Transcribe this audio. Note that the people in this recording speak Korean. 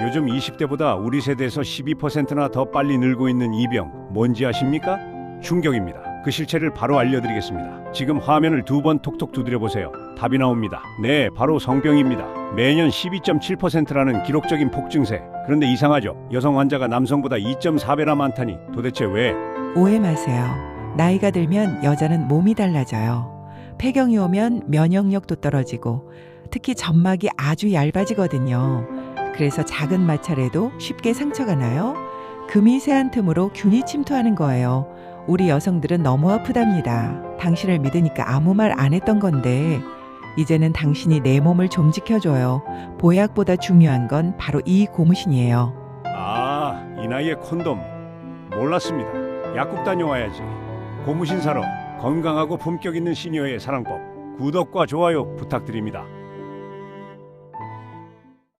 요즘 20대보다 우리 세대에서 12%나 더 빨리 늙고 있는 이 병 뭔지 아십니까? 충격입니다. 그 실체를 바로 알려드리겠습니다. 지금 화면을 두 번 톡톡 두드려 보세요. 답이 나옵니다. 네, 바로 성병입니다. 매년 12.7%라는 기록적인 폭증세. 그런데 이상하죠? 여성 환자가 남성보다 2.4배나 많다니 도대체 왜? 오해 마세요. 나이가 들면 여자는 몸이 달라져요. 폐경이 오면 면역력도 떨어지고 특히 점막이 아주 얇아지거든요. 그래서 작은 마찰에도 쉽게 상처가 나요. 금이 새한 틈으로 균이 침투하는 거예요. 우리 여성들은 너무 아프답니다. 당신을 믿으니까 아무 말 안 했던 건데 이제는 당신이 내 몸을 좀 지켜줘요. 보약보다 중요한 건 바로 이 고무신이에요. 아, 이 나이에 콘돔. 몰랐습니다. 약국 다녀와야지. 고무신 사러 건강하고 품격 있는 시니어의 사랑법. 구독과 좋아요 부탁드립니다.